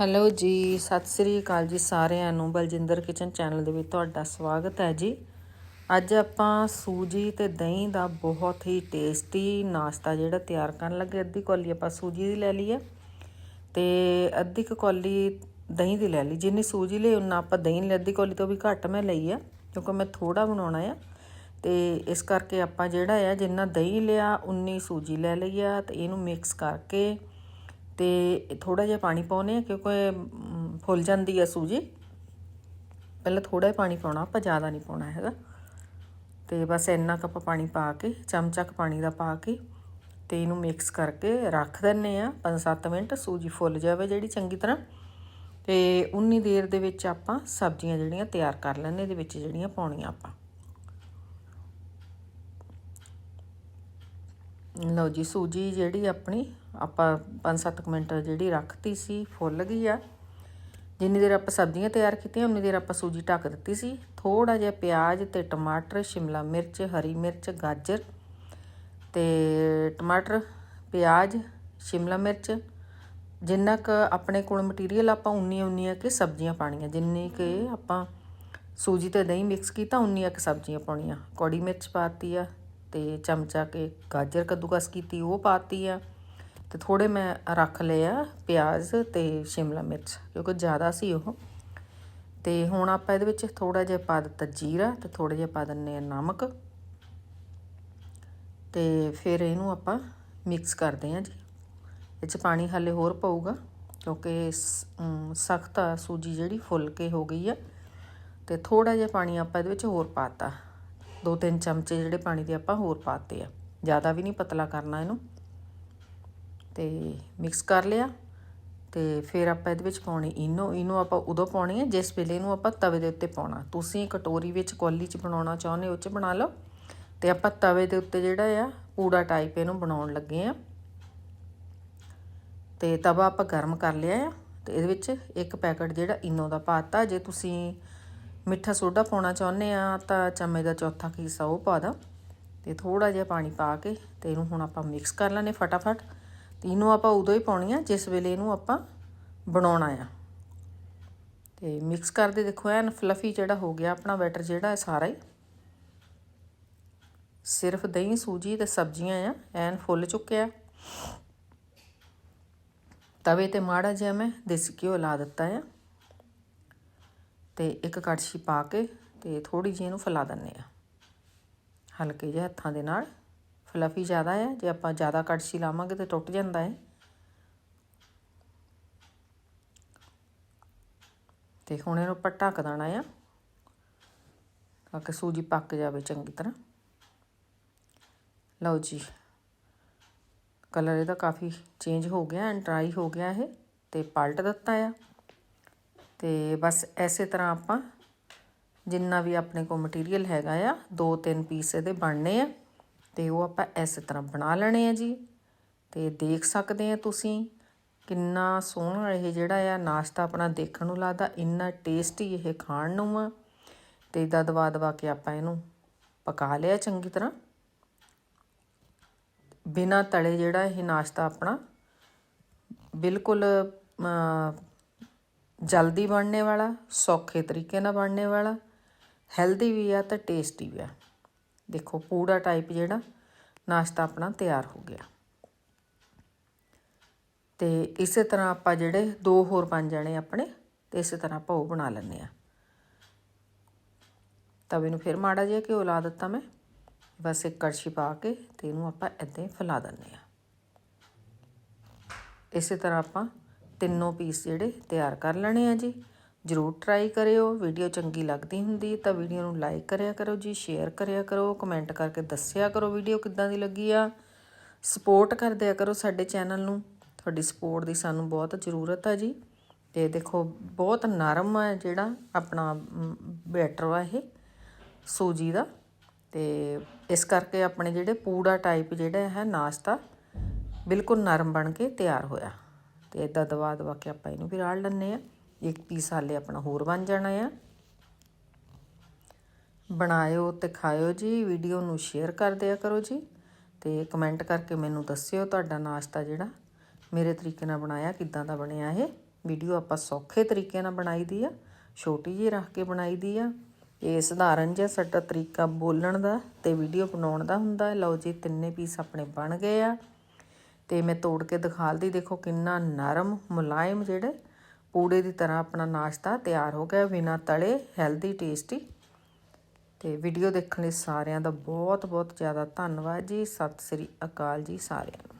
Hello ਜੀ, ਸਤਿ ਸ੍ਰੀ ਅਕਾਲ ਜੀ ਸਾਰਿਆਂ ਨੂੰ। ਬਲਜਿੰਦਰ ਕਿਚਨ ਚੈਨਲ ਦੇ ਵਿੱਚ ਤੁਹਾਡਾ ਸਵਾਗਤ ਹੈ ਜੀ। ਅੱਜ ਆਪਾਂ ਸੂਜੀ ਤੇ ਦਹੀਂ ਦਾ ਬਹੁਤ ਹੀ ਟੇਸਟੀ ਨਾਸ਼ਤਾ ਜਿਹੜਾ ਤਿਆਰ ਕਰਨ ਲੱਗੇ। ਅੱਧੀ ਕੌਲੀ ਆਪਾਂ ਸੂਜੀ ਦੀ ਲੈ ਲਈ ਹੈ ਤੇ ਅੱਧੀ ਕੌਲੀ ਦਹੀਂ ਦੀ ਲੈ ਲਈ। ਜਿੰਨੀ ਸੂਜੀ ਲਈ, ਉਨਾ ਆਪਾਂ ਦਹੀਂ ਲਈ। ਅੱਧੀ ਕੌਲੀ ਤੋਂ ਵੀ ਘੱਟ ਮੈਂ ਲਈ ਆ, ਕਿਉਂਕਿ ਮੈਂ ਥੋੜਾ ਬਣਾਉਣਾ ਆ। ਤੇ ਇਸ ਕਰਕੇ ਆਪਾਂ ਜਿਹੜਾ ਆ, ਜਿੰਨਾ ਦਹੀਂ ਲਿਆ, ਉਨੀ ਸੂਜੀ ਲੈ ਲਈ ਆ ਤੇ ਇਹਨੂੰ ਮਿਕਸ ਕਰਕੇ ਤੇ ਥੋੜਾ ਜਿਹਾ ਪਾਣੀ ਪਾਉਨੇ ਆ ਕਿਉਂਕਿ ਫੁੱਲ ਜਾਂਦੀ ਆ ਸੂਜੀ। ਪਹਿਲਾਂ ਥੋੜਾ ਜਿਹਾ ਪਾਣੀ ਪਾਉਣਾ, ਆਪਾਂ ਜ਼ਿਆਦਾ ਨਹੀਂ ਪਾਉਣਾ ਹੈਗਾ। ਤੇ ਬਸ ਇੰਨਾ ਕੱਪ ਪਾਣੀ ਪਾ ਕੇ, ਚਮਚਾ ਪਾਣੀ ਦਾ ਪਾ ਕੇ ਤੇ ਇਹਨੂੰ ਮਿਕਸ ਕਰਕੇ ਰੱਖ ਦਿੰਨੇ ਆ 5-7 ਮਿੰਟ, ਸੂਜੀ ਫੁੱਲ ਜਾਵੇ ਜਿਹੜੀ ਚੰਗੀ ਤਰ੍ਹਾਂ। ਤੇ ਉਨੀ ਦੇਰ ਦੇ ਵਿੱਚ ਆਪਾਂ ਸਬਜ਼ੀਆਂ ਜਿਹੜੀਆਂ ਤਿਆਰ ਕਰ ਲੈਣੇ ਇਹਦੇ ਵਿੱਚ ਜਿਹੜੀਆਂ ਪਾਉਣੀਆਂ ਆਪਾਂ। ਲਓ ਜੀ, ਸੂਜੀ ਜਿਹੜੀ ਆਪਣੀ, ਆਪਾਂ 5-7 ਮਿੰਟ ਜਿਹੜੀ ਰੱਖਤੀ ਸੀ, ਫੁੱਲ ਗਈ ਆ। ਜਿੰਨੀ ਦੇਰ ਆਪਾਂ ਸਬਜ਼ੀਆਂ ਤਿਆਰ ਕੀਤੀਆਂ, ਉਨੀ ਦੇਰ ਆਪਾਂ ਸੂਜੀ ਢੱਕ ਦਿੱਤੀ ਸੀ। ਥੋੜਾ ਜਿਹਾ ਪਿਆਜ਼ ਤੇ ਟਮਾਟਰ, ਸ਼ਿਮਲਾ ਮਿਰਚ, ਹਰੀ ਮਿਰਚ, ਗਾਜਰ ਤੇ ਟਮਾਟਰ, ਪਿਆਜ਼, ਸ਼ਿਮਲਾ ਮਿਰਚ। ਜਿੰਨਾ ਕ ਆਪਣੇ ਕੋਲ ਮਟੀਰੀਅਲ ਆਪਾਂ ਉਨੀ ਉਨੀਆਂ ਕਿ ਸਬਜ਼ੀਆਂ ਪਾਣੀਆਂ ਜਿੰਨੀ ਕਿ ਆਪਾਂ ਸੂਜੀ ਤੇ ਦਹੀਂ ਮਿਕਸ ਕੀਤਾ ਉਨੀ ਕਿ ਸਬਜ਼ੀਆਂ ਪਾਉਣੀਆਂ। ਕੌੜੀ ਮਿਰਚ ਪਾਤੀ ਆ। ਤੇ ਚਮਚਾ ਕੇ ਗਾਜਰ ਕੱਦੂਕਸ ਕੀਤੀ, ਉਹ ਪਾਤੀ ਆ। ਤੇ ਥੋੜੇ ਮੈਂ ਰੱਖ ਲਏ ਆ ਪਿਆਜ਼ ਤੇ ਸ਼ਿਮਲਾ ਮਿਰਚ, ਕਿਉਂਕਿ ਜ਼ਿਆਦਾ ਸੀ ਉਹ। ਤੇ ਹੁਣ ਆਪਾਂ ਇਹਦੇ ਵਿੱਚ ਥੋੜਾ ਜਿਹਾ ਪਾ ਦਿੱਤਾ ਜੀਰਾ ਤੇ ਥੋੜਾ ਜਿਹਾ ਪਾ ਦਿੰਨੇ ਆ ਨਮਕ। ਤੇ ਫਿਰ ਇਹਨੂੰ ਆਪਾਂ ਮਿਕਸ ਕਰਦੇ ਆ ਜੀ। ਇਹ ਚ ਪਾਣੀ ਹਾਲੇ ਹੋਰ ਪਊਗਾ, ਕਿਉਂਕਿ ਸਖਤ ਆ ਸੂਜੀ ਜਿਹੜੀ ਫੁੱਲ ਕੇ ਹੋ ਗਈ ਆ। ਤੇ ਥੋੜਾ ਜਿਹਾ ਪਾਣੀ ਆਪਾਂ ਇਹਦੇ ਵਿੱਚ ਹੋਰ ਪਾਤਾ। ਦੋ ਤਿੰਨ ਚਮਚੇ ਜਿਹੜੇ ਪਾਣੀ ਦੇ ਆਪਾਂ ਹੋਰ ਪਾਤੇ ਆ। ਜ਼ਿਆਦਾ ਵੀ ਨਹੀਂ ਪਤਲਾ ਕਰਨਾ ਇਹਨੂੰ। ਤੇ ਮਿਕਸ ਕਰ ਲਿਆ। ਤੇ ਫਿਰ ਆਪਾਂ ਇਹਦੇ ਵਿੱਚ ਪਾਉਣੀ ਇਨੋ। ਇਨੋ ਆਪਾਂ ਉਦੋਂ ਪਾਉਣੀ ਹੈ ਜਿਸ ਵੇਲੇ ਇਹਨੂੰ ਆਪਾਂ ਤਵੇ ਦੇ ਉੱਤੇ ਪਾਉਣਾ। ਤੁਸੀਂ ਕਟੋਰੀ ਵਿੱਚ ਕੋਲੀ 'ਚ ਬਣਾਉਣਾ ਚਾਹੁੰਦੇ ਹੋ 'ਚ ਬਣਾ ਲਓ। ਤੇ ਆਪਾਂ ਤਵੇ ਦੇ ਉੱਤੇ ਜਿਹੜਾ ਆ, ਪੂੜਾ ਟਾਈਪ ਇਹਨੂੰ ਬਣਾਉਣ ਲੱਗੇ ਆ। ਤੇ ਤਵਾ ਆਪਾਂ ਗਰਮ ਕਰ ਲਿਆ ਆ। ਤੇ ਇਹਦੇ ਵਿੱਚ ਇੱਕ ਪੈਕਟ ਜਿਹੜਾ ਇਨੋ ਦਾ ਪਾਤਾ ਜੇ ਤੁਸੀਂ ਮਿੱਠਾ ਸੋਡਾ ਪਾਉਣਾ ਚਾਹੁੰਦੇ ਆ ਤਾਂ ਚਮਚ ਦਾ ਚੌਥਾ ਹਿੱਸਾ ਉਹ ਪਾ ਦਾਂ ਤੇ ਥੋੜਾ ਜਿਹਾ ਪਾਣੀ ਪਾ ਕੇ ਤੇ ਇਹਨੂੰ ਹੁਣ ਆਪਾਂ ਮਿਕਸ ਕਰ ਲੈਣੇ ਫਟਾਫਟ। ਤੇ ਇਹਨੂੰ ਆਪਾਂ ਉਦੋਂ ਹੀ ਪਾਉਣੀ ਆ ਜਿਸ ਵੇਲੇ ਇਹਨੂੰ ਆਪਾਂ ਬਣਾਉਣਾ ਆ। ਤੇ ਮਿਕਸ ਕਰਦੇ ਦੇਖੋ, ਐਨ ਫਲਫੀ ਜਿਹੜਾ ਹੋ ਗਿਆ, ਆਪਣਾ ਬੈਟਰ ਜਿਹੜਾ ਹੈ ਸਾਰਾ ਹੀ। ਸਿਰਫ ਦਹੀਂ, ਸੂਜੀ ਤੇ ਸਬਜ਼ੀਆਂ ਆ, ਐਨ ਫੁੱਲ ਚੁੱਕਿਆ। ਤਵੇ ਤੇ ਮਾੜਾ ਜਿਹਾ ਮੈਂ ਦੇਸੀ ਘਿਓ ਲਾ ਦਿੱਤਾ ਆ। ਤੇ ਇੱਕ ਕੜਛੀ ਪਾ ਕੇ ਤੇ ਥੋੜੀ ਜਿਹੀ ਇਹਨੂੰ ਫੈਲਾ ਦਿੰਨੇ ਆ ਹਲਕੇ ਜਿਹੇ ਹੱਥਾਂ ਦੇ ਨਾਲ। ਫਲਫੀ ਜ਼ਿਆਦਾ ਹੈ। ਜੇ ਆਪਾਂ ਜ਼ਿਆਦਾ ਕੜਛੀ ਲਾਵਾਂਗੇ ਤੇ ਟੁੱਟ ਜਾਂਦਾ ਹੈ। ਤੇ ਹੁਣ ਇਹਨੂੰ ਆਪਾਂ ਢੱਕ ਦੇਣਾ ਆ। ਤਾਂ ਕਿ ਸੂਜੀ ਪੱਕ ਜਾਵੇ ਚੰਗੀ ਤਰ੍ਹਾਂ। ਲਓ ਜੀ। ਕਲਰ ਇਹਦਾ ਕਾਫੀ ਚੇਂਜ ਹੋ ਗਿਆ ਐਂਡ ਡਰਾਈ ਹੋ ਗਿਆ ਇਹ ਤੇ ਪਲਟ ਦਿੱਤਾ ਆ। ਅਤੇ ਬਸ ਇਸੇ ਤਰ੍ਹਾਂ ਆਪਾਂ ਜਿੰਨਾ ਵੀ ਆਪਣੇ ਕੋਲ ਮਟੀਰੀਅਲ ਹੈਗਾ ਆ, ਦੋ ਤਿੰਨ ਪੀਸ ਇਹਦੇ ਬਣਨੇ ਆ ਅਤੇ ਉਹ ਆਪਾਂ ਇਸ ਤਰ੍ਹਾਂ ਬਣਾ ਲੈਣੇ ਆ ਜੀ। ਅਤੇ ਦੇਖ ਸਕਦੇ ਆ ਤੁਸੀਂ ਕਿੰਨਾ ਸੋਹਣਾ ਇਹ ਜਿਹੜਾ ਆ ਨਾਸ਼ਤਾ ਆਪਣਾ ਦੇਖਣ ਨੂੰ ਲੱਗਦਾ, ਇੰਨਾ ਟੇਸਟੀ ਇਹ ਖਾਣ ਨੂੰ ਆ। ਤੇ ਇਦਾਂ ਦਵਾ ਦਵਾ ਕੇ ਆਪਾਂ ਇਹਨੂੰ ਪਕਾ ਲਿਆ ਚੰਗੀ ਤਰ੍ਹਾਂ। ਬਿਨਾ ਤਲੇ ਜਿਹੜਾ ਇਹ ਨਾਸ਼ਤਾ ਆਪਣਾ ਬਿਲਕੁਲ ਜਲਦੀ ਬਣਨੇ ਵਾਲਾ, ਸੌਖੇ ਤਰੀਕੇ ਨਾਲ ਬਣਨੇ ਵਾਲਾ ਹੈਲਦੀ ਵੀ ਆ ਤੇ ਟੇਸਟੀ ਵੀ ਆ। ਦੇਖੋ, ਪੂੜਾ ਟਾਈਪ ਜਿਹੜਾ, ਨਾਸ਼ਤਾ ਆਪਣਾ ਤਿਆਰ ਹੋ ਗਿਆ। ਤੇ ਇਸੇ ਤਰ੍ਹਾਂ ਆਪਾਂ ਜਿਹੜੇ ਦੋ ਹੋਰ ਪੰਜ ਜਾਣੇ ਆਪਣੇ, ਤੇ ਇਸੇ ਤਰ੍ਹਾਂ ਆਪਾਂ ਉਹ ਬਣਾ ਲੈਣੇ ਆ ਤਵੇ ਨੂੰ ਫਿਰ ਮਾੜਾ ਜਿਹਾ ਘਿਓ ਲਾ ਦਿੱਤਾ ਮੈਂ, ਬਸ ਇੱਕ ਕੜਛੀ ਪਾ ਕੇ ਤੇ ਇਹਨੂੰ ਆਪਾਂ ਇਦਾਂ ਹੀ ਫੈਲਾ ਦਿੰਨੇ ਆ ਇਸੇ ਤਰ੍ਹਾਂ ਆਪਾਂ ਤਿੰਨੋਂ ਪੀਸ ਜਿਹੜੇ ਤਿਆਰ ਕਰ ਲੈਣੇ ਆ ਜੀ। ਜਰੂਰ ਟਰਾਈ ਕਰਿਓ ਵੀਡੀਓ ਚੰਗੀ ਲੱਗਦੀ ਹੁੰਦੀ ਤਾਂ ਵੀਡੀਓ ਨੂੰ ਲਾਈਕ ਕਰਿਆ ਕਰੋ ਜੀ ਸ਼ੇਅਰ ਕਰਿਆ ਕਰੋ ਕਮੈਂਟ ਕਰਕੇ ਦੱਸਿਆ ਕਰੋ ਵੀਡੀਓ ਕਿੱਦਾਂ ਦੀ ਲੱਗੀ ਆ। ਸਪੋਰਟ ਕਰਦਿਆ ਕਰੋ ਸਾਡੇ ਚੈਨਲ ਨੂੰ। ਤੁਹਾਡੀ ਸਪੋਰਟ ਦੀ ਸਾਨੂੰ ਬਹੁਤ ਜ਼ਰੂਰਤ ਆ ਜੀ। ਤੇ ਦੇਖੋ, ਬਹੁਤ ਨਰਮ ਆ ਜਿਹੜਾ ਆਪਣਾ ਬੈਟਰ ਆ ਇਹ, ਸੂਜੀ ਦਾ। ਤੇ ਇਸ ਕਰਕੇ ਆਪਣੇ ਜਿਹੜੇ ਪੂੜਾ ਟਾਈਪ ਜਿਹੜਾ ਹੈ, ਨਾਸ਼ਤਾ, ਬਿਲਕੁਲ ਨਰਮ ਬਣ ਕੇ ਤਿਆਰ ਹੋਇਆ। ਤੇ ਇਦਾਂ ਦਵਾ ਦਵਾ ਕੇ ਆਪਾਂ ਇਹਨੂੰ ਵੀ ਰਾੜ ਲੈਣੇ ਆ ਇੱਕ ਪੀਸ ਹਾਲੇ ਆਪਣਾ ਹੋਰ ਬਣ ਜਾਣਾ ਆ। ਬਣਾਇਓ ਤੇ ਖਾਇਓ ਜੀ, ਵੀਡੀਓ ਨੂੰ ਸ਼ੇਅਰ ਕਰ ਦਿਆ ਕਰੋ ਜੀ ਤੇ ਕਮੈਂਟ ਕਰਕੇ ਮੈਨੂੰ ਦੱਸਿਓ ਤੁਹਾਡਾ ਨਾਸ਼ਤਾ ਜਿਹੜਾ। ਮੇਰੇ ਤਰੀਕੇ ਨਾਲ ਬਣਾਇਆ, ਕਿੱਦਾਂ ਦਾ ਬਣਿਆ ਇਹ। ਵੀਡੀਓ ਆਪਾਂ ਸੌਖੇ ਤਰੀਕੇ ਨਾਲ ਬਣਾਈ ਦੀ ਆ, ਛੋਟੀ ਜਿਹੀ ਰੱਖ ਕੇ ਬਣਾਈ ਦੀ ਆ। ਇਹ ਸਧਾਰਨ ਜਿਹਾ ਸਾਡਾ ਤਰੀਕਾ ਬੋਲਣ ਦਾ ਤੇ ਵੀਡੀਓ ਬਣਾਉਣ ਦਾ ਹੁੰਦਾ। ਲਓ ਜੀ, ਤਿੰਨੇ ਪੀਸ ਆਪਣੇ ਬਣ ਗਏ ਆ। ਤੇ ਮੈਂ ਤੋੜ ਕੇ ਦਿਖਾਲਦੀ ਦੇਖੋ ਕਿੰਨਾ ਨਰਮ, ਮੁਲਾਇਮ ਜਿਹੜੇ ਪੂੜੇ ਦੀ ਤਰ੍ਹਾਂ ਆਪਣਾ ਨਾਸ਼ਤਾ ਤਿਆਰ ਹੋ ਗਿਆ ਬਿਨਾ ਤਲੇ ਹੈਲਦੀ ਟੇਸਟੀ ਤੇ ਵੀਡੀਓ ਦੇਖਣ ਲਈ ਸਾਰਿਆਂ ਦਾ ਬਹੁਤ ਬਹੁਤ ਜ਼ਿਆਦਾ ਧੰਨਵਾਦ ਜੀ। ਸਤਿ ਸ੍ਰੀ ਅਕਾਲ ਜੀ ਸਾਰਿਆਂ ਨੂੰ।